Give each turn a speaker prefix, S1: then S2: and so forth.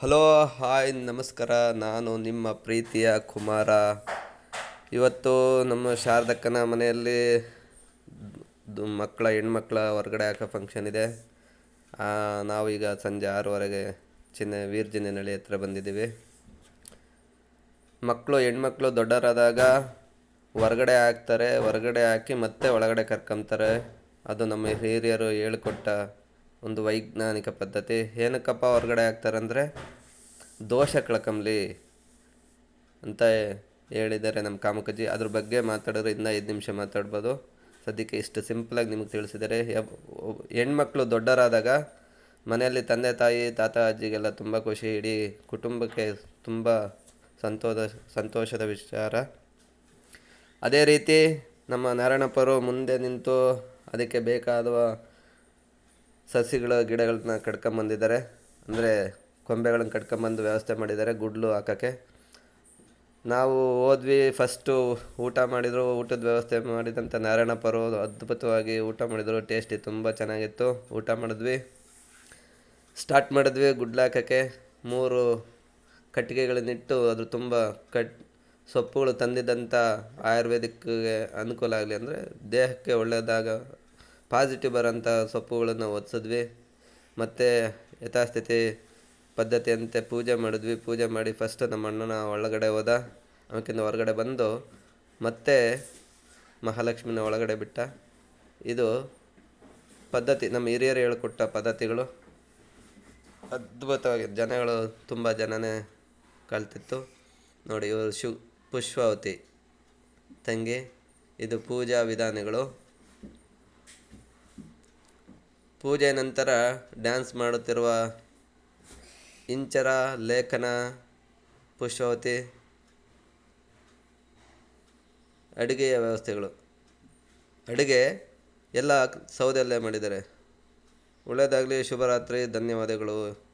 S1: Hello, hi, ನಮಸ್ಕಾರ. ನಾನು ನಿಮ್ಮ ಪ್ರೀತಿಯ ಕುಮಾರ. ಇವತ್ತು ನಮ್ಮ ಶಾರದಕ್ಕನ ಮನೆಯಲ್ಲಿ ಮಕ್ಕಳ, ಹೆಣ್ಮಕ್ಳ ಹೊರಗಡೆ ಹಾಕೋ ಫಂಕ್ಷನ್ ಇದೆ. ನಾವೀಗ ಸಂಜೆ ಆರೂವರೆಗೆ ಚಿನ್ನ ವೀರ್ಜಿನಹಳ್ಳಿ ಹತ್ರ ಬಂದಿದ್ದೀವಿ. ಮಕ್ಕಳು, ಹೆಣ್ಮಕ್ಳು ದೊಡ್ಡರಾದಾಗ ಹೊರಗಡೆ ಹಾಕ್ತಾರೆ, ಹೊರಗಡೆ ಹಾಕಿ ಮತ್ತೆ ಒಳಗಡೆ ಕರ್ಕೊಂತಾರೆ. ಅದು ನಮ್ಮ ಹಿರಿಯರು ಹೇಳಿಕೊಟ್ಟ ಒಂದು ವೈಜ್ಞಾನಿಕ ಪದ್ಧತಿ. ಏನಕ್ಕಪ್ಪ ಹೊರಗಡೆ ಹಾಕ್ತಾರಂದರೆ ದೋಷ ಕಳ್ಕಂಬ್ಲಿ ಅಂತ ಹೇಳಿದ್ದಾರೆ ನಮ್ಮ ಕಾಮಕಜ್ಜಿ ಅದ್ರ ಬಗ್ಗೆ ಮಾತಾಡಿದ್ರೆ ಇನ್ನೂ ಐದು ನಿಮಿಷ ಮಾತಾಡ್ಬೋದು. ಸದ್ಯಕ್ಕೆ ಇಷ್ಟು ಸಿಂಪಲಾಗಿ ನಿಮಗೆ ತಿಳಿಸಿದ್ದಾರೆ. ಹೆಣ್ಮಕ್ಳು ದೊಡ್ಡರಾದಾಗ ಮನೆಯಲ್ಲಿ ತಂದೆ, ತಾಯಿ, ತಾತ, ಅಜ್ಜಿಗೆಲ್ಲ ತುಂಬ ಖುಷಿ ಇಡೀ ಕುಟುಂಬಕ್ಕೆ ತುಂಬ ಸಂತೋಷ ಸಂತೋಷದ ವಿಚಾರ. ಅದೇ ರೀತಿ ನಮ್ಮ ನಾರಾಯಣಪ್ಪರು ಮುಂದೆ ನಿಂತು ಅದಕ್ಕೆ ಬೇಕಾದ ಸಸಿಗಳ ಗಿಡಗಳನ್ನ ಕಟ್ಕೊಂಬಂದಿದ್ದಾರೆ ಅಂದರೆ ಕೊಂಬೆಗಳನ್ನ ಕಟ್ಕೊಂಬಂದು ವ್ಯವಸ್ಥೆ ಮಾಡಿದ್ದಾರೆ ಗುಡ್ಲು ಹಾಕೋಕ್ಕೆ. ನಾವು ಹೋದ್ವಿ ಫಸ್ಟು ಊಟ ಮಾಡಿದರು, ಊಟದ ವ್ಯವಸ್ಥೆ ಮಾಡಿದಂಥ ನಾರಾಯಣಪ್ಪರು ಅದ್ಭುತವಾಗಿ ಊಟ ಮಾಡಿದರು ಟೇಸ್ಟಿ ತುಂಬ ಚೆನ್ನಾಗಿತ್ತು. ಊಟ ಮಾಡಿದ್ವಿ. ಸ್ಟಾರ್ಟ್ ಮಾಡಿದ್ವಿ ಗುಡ್ಲು ಹಾಕೋಕ್ಕೆ. ಮೂರು ಕಟ್ಟಿಗೆಗಳನ್ನಿಟ್ಟು ಅದ್ರ ತುಂಬ ಕಟ್, ಸೊಪ್ಪುಗಳು ತಂದಿದ್ದಂಥ ಆಯುರ್ವೇದಿಕ್ಗೆ ಅನುಕೂಲ ಆಗಲಿ ಅಂದರೆ ದೇಹಕ್ಕೆ ಒಳ್ಳೆಯದಾಗ ಪಾಸಿಟಿವ್ ಬರೋಂಥ ಸೊಪ್ಪುಗಳನ್ನು ಒದಿಸಿದ್ವಿ ಮತ್ತು ಯಥಾಸ್ಥಿತಿ ಪದ್ಧತಿಯಂತೆ ಪೂಜೆ ಮಾಡಿದ್ವಿ. ಪೂಜೆ ಮಾಡಿ ಫಸ್ಟ್ ನಮ್ಮ ಅಣ್ಣನ ಒಳಗಡೆ ಹೋದ. ಅವಕ್ಕಿಂತ ಹೊರಗಡೆ ಬಂದು ಮತ್ತೆ ಮಹಾಲಕ್ಷ್ಮಿನ ಒಳಗಡೆ ಬಿಟ್ಟ. ಇದು ಪದ್ಧತಿ, ನಮ್ಮ ಹಿರಿಯರು ಹೇಳಿಕೊಟ್ಟ ಪದ್ಧತಿಗಳು. ಅದ್ಭುತವಾಗಿ ಜನಗಳು ತುಂಬ ಜನನೇ ಕಲ್ತಿತ್ತು. ನೋಡಿ ಇವರು ಶು, ಪುಷ್ಪಾವತಿ ತಂಗಿ, ಇದು ಪೂಜಾ ವಿಧಾನಗಳು. ಪೂಜೆ ನಂತರ ಡ್ಯಾನ್ಸ್ ಮಾಡುತ್ತಿರುವ ಇಂಚರ ಲೇಖನ ಪುಷ್ಪವತಿ, ಅಡುಗೆಯ ವ್ಯವಸ್ಥೆಗಳು. ಅಡುಗೆ ಎಲ್ಲ ಸೌದೆಯಲ್ಲೇ ಮಾಡಿದ್ದಾರೆ. ಒಳ್ಳೆಯದಾಗಲಿ, ಶುಭರಾತ್ರಿ, ಧನ್ಯವಾದಗಳು.